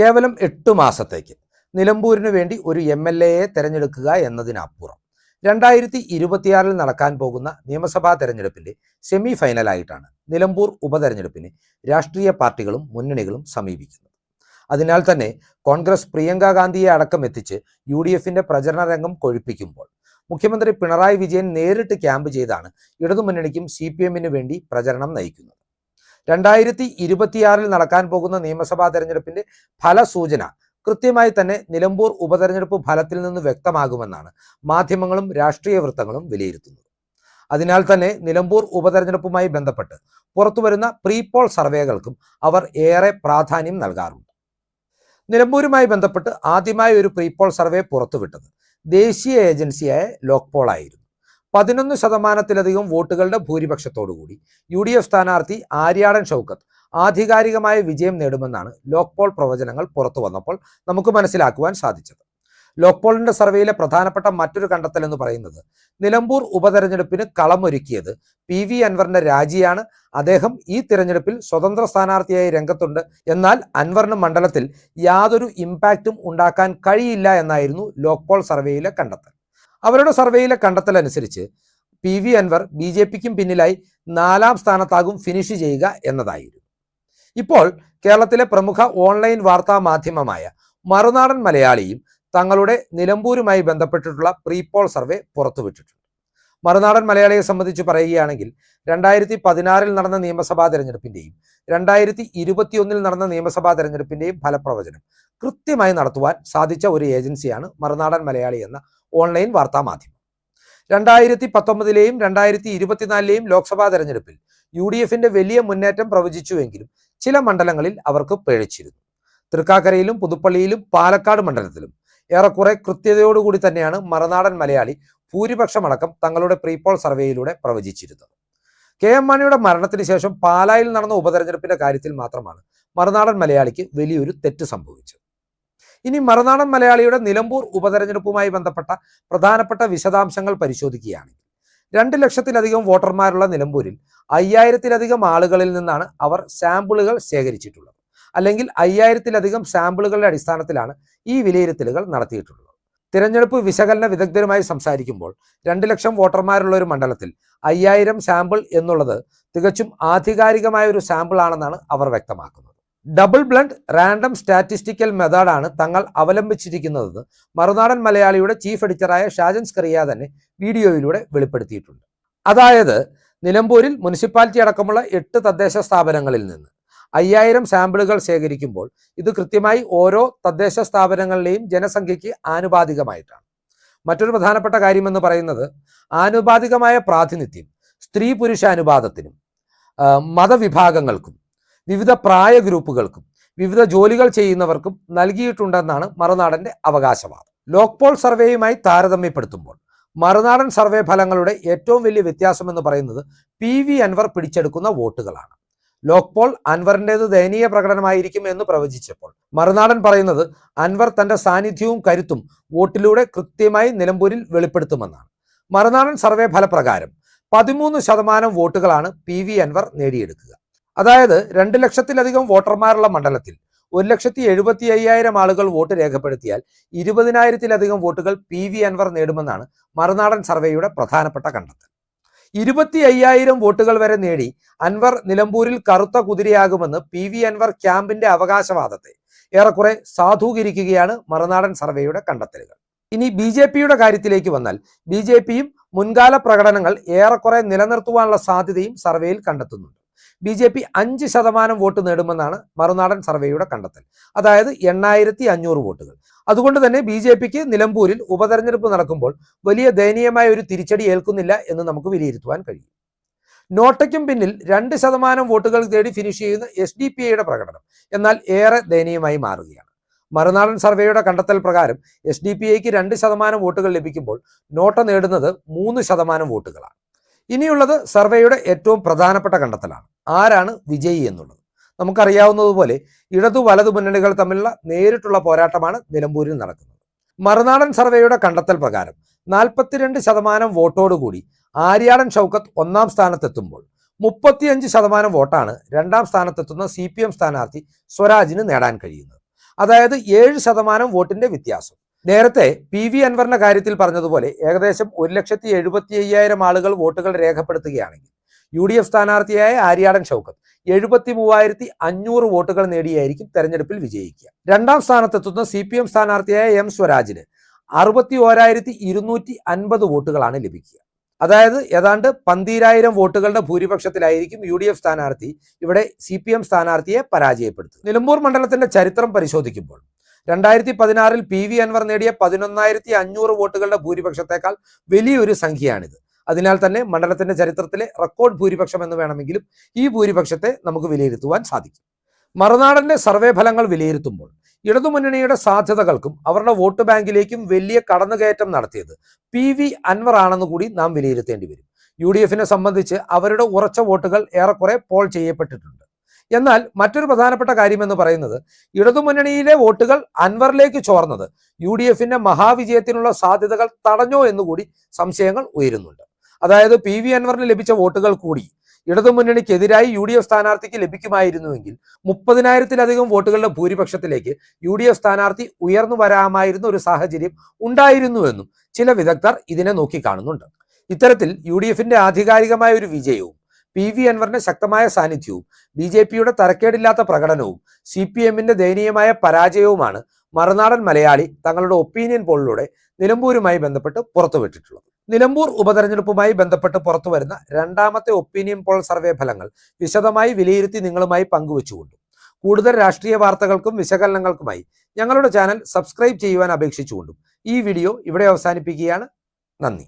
കേവലം എട്ട് മാസത്തേക്ക് നിലമ്പൂരിന് വേണ്ടി ഒരു എം എൽ എയെ തെരഞ്ഞെടുക്കുക എന്നതിനപ്പുറം രണ്ടായിരത്തി ഇരുപത്തിയാറിൽ നടക്കാൻ പോകുന്ന നിയമസഭാ തെരഞ്ഞെടുപ്പിന്റെ സെമി ഫൈനലായിട്ടാണ് നിലമ്പൂർ ഉപതെരഞ്ഞെടുപ്പിന് രാഷ്ട്രീയ പാർട്ടികളും മുന്നണികളും സമീപിക്കുന്നത്. അതിനാൽ തന്നെ കോൺഗ്രസ് പ്രിയങ്ക ഗാന്ധിയെ അടക്കം എത്തിച്ച് യു ഡി എഫിന്റെ പ്രചരണ രംഗം കൊഴുപ്പിക്കുമ്പോൾ മുഖ്യമന്ത്രി പിണറായി വിജയൻ നേരിട്ട് ക്യാമ്പ് ചെയ്താണ് ഇടതുമുന്നണിക്കും സി പി വേണ്ടി പ്രചരണം നയിക്കുന്നത്. രണ്ടായിരത്തി ഇരുപത്തിയാറിൽ നടക്കാൻ പോകുന്ന നിയമസഭാ തെരഞ്ഞെടുപ്പിന്റെ ഫലസൂചന കൃത്യമായി തന്നെ നിലമ്പൂർ ഉപതെരഞ്ഞെടുപ്പ് ഫലത്തിൽ നിന്ന് വ്യക്തമാകുമെന്നാണ് മാധ്യമങ്ങളും രാഷ്ട്രീയ വൃത്തങ്ങളും വിലയിരുത്തുന്നത്. അതിനാൽ തന്നെ നിലമ്പൂർ ഉപതെരഞ്ഞെടുപ്പുമായി ബന്ധപ്പെട്ട് പുറത്തുവരുന്ന പ്രീപോൾ സർവേകൾക്കും അവർ ഏറെ പ്രാധാന്യം നൽകാറുണ്ട്. നിലമ്പൂരുമായി ബന്ധപ്പെട്ട് ആദ്യമായി ഒരു പ്രീപോൾ സർവേ പുറത്തുവിട്ടത് ദേശീയ ഏജൻസിയായ ലോക്പോൾ ആയിരുന്നു പതിനൊന്ന് ശതമാനത്തിലധികം വോട്ടുകളുടെ ഭൂരിപക്ഷത്തോടുകൂടി യു ഡി എഫ് സ്ഥാനാർത്ഥി ആര്യാടൻ ഷൗക്കത്ത് ആധികാരികമായ വിജയം നേടുമെന്നാണ് ലോക്പോൾ പ്രവചനങ്ങൾ പുറത്തു വന്നപ്പോൾ നമുക്ക് മനസ്സിലാക്കുവാൻ സാധിച്ചത്. ലോക്പോളിന്റെ സർവേയിലെ പ്രധാനപ്പെട്ട മറ്റൊരു കണ്ടെത്തൽ എന്ന് പറയുന്നത് നിലമ്പൂർ ഉപതെരഞ്ഞെടുപ്പിന് കളമൊരുക്കിയത് പി വി അൻവറിന്റെ രാജിയാണ്. അദ്ദേഹം ഈ തിരഞ്ഞെടുപ്പിൽ സ്വതന്ത്ര സ്ഥാനാർത്ഥിയായി രംഗത്തുണ്ട്. എന്നാൽ അൻവറിന് മണ്ഡലത്തിൽ യാതൊരു ഇമ്പാക്റ്റും ഉണ്ടാക്കാൻ കഴിയില്ല എന്നായിരുന്നു ലോക്പോൾ സർവേയിലെ കണ്ടെത്തൽ. അവരുടെ സർവേയിലെ കണ്ടെത്തൽ അനുസരിച്ച് P V Anvar B J പിക്കും പിന്നിലായി നാലാം സ്ഥാനത്താകും ഫിനിഷ് ചെയ്യുക എന്നതായിരുന്നു. ഇപ്പോൾ കേരളത്തിലെ പ്രമുഖ ഓൺലൈൻ വാർത്താ മാധ്യമമായ മറുനാടൻ മലയാളിയും തങ്ങളുടെ നിലമ്പൂരുമായി ബന്ധപ്പെട്ടിട്ടുള്ള പ്രീപോൾ സർവേ പുറത്തുവിട്ടിട്ടുണ്ട്. മറുനാടൻ മലയാളിയെ സംബന്ധിച്ച് പറയുകയാണെങ്കിൽ രണ്ടായിരത്തി പതിനാറിൽ നടന്ന നിയമസഭാ തെരഞ്ഞെടുപ്പിന്റെയും രണ്ടായിരത്തി ഇരുപത്തിയൊന്നിൽ നടന്ന നിയമസഭാ തെരഞ്ഞെടുപ്പിന്റെയും ഫലപ്രവചനം കൃത്യമായി നടത്തുവാൻ സാധിച്ച ഒരു ഏജൻസിയാണ് മറുനാടൻ മലയാളി എന്ന ഓൺലൈൻ വാർത്താ മാധ്യമം. രണ്ടായിരത്തി പത്തൊമ്പതിലെയും രണ്ടായിരത്തി ഇരുപത്തിനാലിലെയും ലോക്സഭാ തെരഞ്ഞെടുപ്പിൽ യു ഡി എഫിന്റെ വലിയ മുന്നേറ്റം പ്രവചിച്ചുവെങ്കിലും ചില മണ്ഡലങ്ങളിൽ അവർക്ക് പേഴിച്ചിരുന്നു തൃക്കാക്കരയിലും പുതുപ്പള്ളിയിലും പാലക്കാട് മണ്ഡലത്തിലും ഏറെക്കുറെ കൃത്യതയോടുകൂടി തന്നെയാണ് മറുനാടൻ മലയാളി ഭൂരിപക്ഷമടക്കം തങ്ങളുടെ പ്രീപോൾ സർവേയിലൂടെ പ്രവചിച്ചിരുന്നത്. കെ എം മാണിയുടെ മരണത്തിന് ശേഷം പാലായിൽ നടന്ന ഉപതെരഞ്ഞെടുപ്പിന്റെ കാര്യത്തിൽ മാത്രമാണ് മറുനാടൻ മലയാളിക്ക് വലിയൊരു തെറ്റ് സംഭവിച്ചത്. ഇനി മറുനാടൻ മലയാളിയുടെ നിലമ്പൂർ ഉപതെരഞ്ഞെടുപ്പുമായി ബന്ധപ്പെട്ട പ്രധാനപ്പെട്ട വിശദാംശങ്ങൾ പരിശോധിക്കുകയാണെങ്കിൽ രണ്ട് ലക്ഷത്തിലധികം വോട്ടർമാരുള്ള നിലമ്പൂരിൽ അയ്യായിരത്തിലധികം ആളുകളിൽ നിന്നാണ് അവർ സാമ്പിളുകൾ ശേഖരിച്ചിട്ടുള്ളത്. അല്ലെങ്കിൽ അയ്യായിരത്തിലധികം സാമ്പിളുകളുടെ അടിസ്ഥാനത്തിലാണ് ഈ വിലയിരുത്തലുകൾ നടത്തിയിട്ടുള്ളത്. തിരഞ്ഞെടുപ്പ് വിശകലന വിദഗ്ധരുമായി സംസാരിക്കുമ്പോൾ രണ്ട് ലക്ഷം വോട്ടർമാരുള്ള ഒരു മണ്ഡലത്തിൽ അയ്യായിരം സാമ്പിൾ എന്നുള്ളത് തികച്ചും ആധികാരികമായ ഒരു സാമ്പിൾ ആണെന്നാണ് അവർ വ്യക്തമാക്കുന്നത്. ഡബിൾ ബ്ലണ്ട് റാൻഡം സ്റ്റാറ്റിസ്റ്റിക്കൽ മെത്തേഡാണ് തങ്ങൾ അവലംബിച്ചിരിക്കുന്നതെന്ന് മറുനാടൻ മലയാളിയുടെ ചീഫ് എഡിറ്ററായ ഷാജൻസ് സ്കറിയ തന്നെ വീഡിയോയിലൂടെ വെളിപ്പെടുത്തിയിട്ടുണ്ട്. അതായത് നിലമ്പൂരിൽ മുനിസിപ്പാലിറ്റി അടക്കമുള്ള എട്ട് തദ്ദേശ സ്ഥാപനങ്ങളിൽ നിന്ന് അയ്യായിരം സാമ്പിളുകൾ ശേഖരിക്കുമ്പോൾ ഇത് കൃത്യമായി ഓരോ തദ്ദേശ സ്ഥാപനങ്ങളിലെയും ജനസംഖ്യയ്ക്ക് ആനുപാതികമായിട്ടാണ്. മറ്റൊരു പ്രധാനപ്പെട്ട കാര്യമെന്ന് പറയുന്നത് ആനുപാതികമായ പ്രാതിനിധ്യം സ്ത്രീ പുരുഷ അനുപാതത്തിനും മതവിഭാഗങ്ങൾക്കും വിവിധ പ്രായ ഗ്രൂപ്പുകൾക്കും വിവിധ ജോലികൾ ചെയ്യുന്നവർക്കും നൽകിയിട്ടുണ്ടെന്നാണ് മറുനാടന്റെ അവകാശവാദം. ലോക്പോൾ സർവേയുമായി താരതമ്യപ്പെടുത്തുമ്പോൾ മറുനാടൻ സർവേ ഫലങ്ങളുടെ ഏറ്റവും വലിയ വ്യത്യാസം എന്ന് പറയുന്നത് പി വി അൻവർ പിടിച്ചെടുക്കുന്ന വോട്ടുകളാണ്. ലോക്പോൾ അൻവറിന്റെത് ദയനീയ പ്രകടനമായിരിക്കും എന്ന് പ്രവചിച്ചപ്പോൾ മറുനാടൻ പറയുന്നത് അൻവർ തന്റെ സാന്നിധ്യവും കരുത്തും വോട്ടിലൂടെ കൃത്യമായി നിലമ്പൂരിൽ വെളിപ്പെടുത്തുമെന്നാണ്. മറുനാടൻ സർവേ ഫലപ്രകാരം പതിമൂന്ന് ശതമാനം വോട്ടുകളാണ് പി വി അൻവർ നേടിയെടുക്കുക. അതായത് രണ്ട് ലക്ഷത്തിലധികം വോട്ടർമാരുള്ള മണ്ഡലത്തിൽ ഒരു ലക്ഷത്തി എഴുപത്തി അയ്യായിരം ആളുകൾ വോട്ട് രേഖപ്പെടുത്തിയാൽ ഇരുപതിനായിരത്തിലധികം വോട്ടുകൾ പി വി അൻവർ നേടുമെന്നാണ് മറുനാടൻ സർവേയുടെ പ്രധാനപ്പെട്ട കണ്ടെത്തൽ. ഇരുപത്തി അയ്യായിരം വോട്ടുകൾ വരെ നേടി അൻവർ നിലമ്പൂരിൽ കറുത്ത കുതിരയാകുമെന്ന് പി വി അൻവർ ക്യാമ്പിന്റെ അവകാശവാദത്തെ ഏറെക്കുറെ സാധൂകരിക്കുകയാണ് മറുനാടൻ സർവേയുടെ കണ്ടെത്തലുകൾ. ഇനി ബി ജെ പിയുടെ കാര്യത്തിലേക്ക് വന്നാൽ ബി ജെ പിയും മുൻകാല പ്രകടനങ്ങൾ ഏറെക്കുറെ നിലനിർത്തുവാനുള്ള സാധ്യതയും സർവേയിൽ കണ്ടെത്തുന്നുണ്ട്. ബി ജെ പി അഞ്ച് ശതമാനം വോട്ട് നേടുമെന്നാണ് മറുനാടൻ സർവേയുടെ കണ്ടെത്തൽ. അതായത് എണ്ണായിരത്തി അഞ്ഞൂറ് വോട്ടുകൾ. അതുകൊണ്ട് തന്നെ ബി ജെ പിക്ക് നിലമ്പൂരിൽ ഉപതെരഞ്ഞെടുപ്പ് നടക്കുമ്പോൾ വലിയ ദയനീയമായ ഒരു തിരിച്ചടി ഏൽക്കുന്നില്ല എന്ന് നമുക്ക് വിലയിരുത്തുവാൻ കഴിയും. നോട്ടയ്ക്കും പിന്നിൽ രണ്ട് ശതമാനം വോട്ടുകൾ തേടി ഫിനിഷ് ചെയ്യുന്ന എസ് ഡി പി ഐയുടെ പ്രകടനം എന്നാൽ ഏറെ ദയനീയമായി മാറുകയാണ്. മറുനാടൻ സർവേയുടെ കണ്ടെത്തൽ പ്രകാരം എസ് ഡി പി ഐക്ക് രണ്ട് ശതമാനം വോട്ടുകൾ ലഭിക്കുമ്പോൾ നോട്ട നേടുന്നത് മൂന്ന് ശതമാനം വോട്ടുകളാണ്. ഇനിയുള്ളത് സർവേയുടെ ഏറ്റവും പ്രധാനപ്പെട്ട കണ്ടെത്തലാണ്. ആരാണ് വിജയി എന്നുള്ളത്. നമുക്കറിയാവുന്നതുപോലെ ഇടതു വലതു മുന്നണികൾ തമ്മിലുള്ള നേരിട്ടുള്ള പോരാട്ടമാണ് നിലമ്പൂരിൽ നടക്കുന്നത്. മറുനാടൻ സർവേയുടെ കണ്ടെത്തൽ പ്രകാരം നാൽപ്പത്തിരണ്ട് ശതമാനം വോട്ടോടുകൂടി ആര്യാടൻ ഷൗക്കത്ത് ഒന്നാം സ്ഥാനത്തെത്തുമ്പോൾ മുപ്പത്തിയഞ്ച് ശതമാനം വോട്ടാണ് രണ്ടാം സ്ഥാനത്തെത്തുന്ന സി പി എം സ്ഥാനാർത്ഥി സ്വരാജിന് നേടാൻ കഴിയുന്നത്. അതായത് ഏഴ് ശതമാനം വോട്ടിന്റെ വ്യത്യാസം. നേരത്തെ പി വി അൻവറിന്റെ കാര്യത്തിൽ പറഞ്ഞതുപോലെ ഏകദേശം ഒരു ലക്ഷത്തി എഴുപത്തി അയ്യായിരം ആളുകൾ വോട്ടുകൾ രേഖപ്പെടുത്തുകയാണെങ്കിൽ യു ഡി എഫ് സ്ഥാനാർത്ഥിയായ ആര്യാടൻ ഷൗക്കത്ത് എഴുപത്തി മൂവായിരത്തി അഞ്ഞൂറ് വോട്ടുകൾ നേടിയായിരിക്കും തെരഞ്ഞെടുപ്പിൽ വിജയിക്കുക. രണ്ടാം സ്ഥാനത്തെത്തുന്ന സി പി എം സ്ഥാനാർത്ഥിയായ എം സ്വരാജിന് അറുപത്തി ഓരായിരത്തി ഇരുന്നൂറ്റി അൻപത് വോട്ടുകളാണ് ലഭിക്കുക. അതായത് ഏതാണ്ട് പന്തീരായിരം വോട്ടുകളുടെ ഭൂരിപക്ഷത്തിലായിരിക്കും യു ഡി എഫ് സ്ഥാനാർത്ഥി ഇവിടെ സി പി എം സ്ഥാനാർത്ഥിയെ പരാജയപ്പെടുത്തും നിലമ്പൂർ മണ്ഡലത്തിന്റെ ചരിത്രം പരിശോധിക്കുമ്പോൾ രണ്ടായിരത്തി പതിനാറിൽ പി വി അൻവർ നേടിയ പതിനൊന്നായിരത്തി അഞ്ഞൂറ് വോട്ടുകളുടെ ഭൂരിപക്ഷത്തേക്കാൾ വലിയൊരു സംഖ്യയാണിത്. അതിനാൽ തന്നെ മണ്ഡലത്തിന്റെ ചരിത്രത്തിലെ റെക്കോർഡ് ഭൂരിപക്ഷം എന്ന് വേണമെങ്കിലും ഈ ഭൂരിപക്ഷത്തെ നമുക്ക് വിലയിരുത്തുവാൻ സാധിക്കും. മറുനാടന്റെ സർവേ ഫലങ്ങൾ വിലയിരുത്തുമ്പോൾ ഇടതുമുന്നണിയുടെ സാധ്യതകൾക്കും അവരുടെ വോട്ട് ബാങ്കിലേക്കും വലിയ കടന്നുകയറ്റം നടത്തിയത് പി വി അൻവർ ആണെന്ന് കൂടി നാം വിലയിരുത്തേണ്ടി വരും. യു ഡി എഫിനെ സംബന്ധിച്ച് അവരുടെ ഉറച്ച വോട്ടുകൾ ഏറെക്കുറെ പോൾ ചെയ്യപ്പെട്ടിട്ടുണ്ട്. എന്നാൽ മറ്റൊരു പ്രധാനപ്പെട്ട കാര്യം എന്ന് പറയുന്നത് ഇടതുമുന്നണിയിലെ വോട്ടുകൾ അൻവറിലേക്ക് ചോർന്നത് യു ഡി എഫിന്റെ മഹാവിജയത്തിനുള്ള സാധ്യതകൾ തടഞ്ഞോ എന്നുകൂടി സംശയങ്ങൾ ഉയരുന്നുണ്ട്. അതായത് പി വി അൻവറിന് ലഭിച്ച വോട്ടുകൾ കൂടി ഇടതുമുന്നണിക്കെതിരായി യു ഡി എഫ് സ്ഥാനാർത്ഥിക്ക് ലഭിക്കുമായിരുന്നുവെങ്കിൽ മുപ്പതിനായിരത്തിലധികം വോട്ടുകളുടെ ഭൂരിപക്ഷത്തിലേക്ക് യു ഡി എഫ് സ്ഥാനാർത്ഥി ഉയർന്നു വരാമായിരുന്ന ഒരു സാഹചര്യം ഉണ്ടായിരുന്നുവെന്നും ചില വിദഗ്ധർ ഇതിനെ നോക്കിക്കാണുന്നുണ്ട്. ഇത്തരത്തിൽ യു ഡി എഫിന്റെ ആധികാരികമായ ഒരു വിജയവും പി വി അൻവറിന്റെ ശക്തമായ സാന്നിധ്യവും ബി ജെ പിയുടെ തരക്കേടില്ലാത്ത പ്രകടനവും സി പി എമ്മിന്റെ ദയനീയമായ പരാജയവുമാണ് മറുനാടൻ മലയാളി തങ്ങളുടെ ഒപ്പീനിയൻ പോളിലൂടെ നിലമ്പൂരുമായി ബന്ധപ്പെട്ട് പുറത്തുവിട്ടിട്ടുള്ളത്. നിലമ്പൂർ ഉപതെരഞ്ഞെടുപ്പുമായി ബന്ധപ്പെട്ട് പുറത്തുവരുന്ന രണ്ടാമത്തെ ഒപ്പീനിയൻ പോൾ സർവേ ഫലങ്ങൾ വിശദമായി വിലയിരുത്തി നിങ്ങളുമായി പങ്കുവച്ചുകൊണ്ടു. കൂടുതൽ രാഷ്ട്രീയ വാർത്തകൾക്കും വിശകലനങ്ങൾക്കുമായി ഞങ്ങളുടെ ചാനൽ സബ്സ്ക്രൈബ് ചെയ്യുവാൻ അപേക്ഷിച്ചുകൊണ്ടും ഈ വീഡിയോ ഇവിടെ അവസാനിപ്പിക്കുകയാണ്. നന്ദി.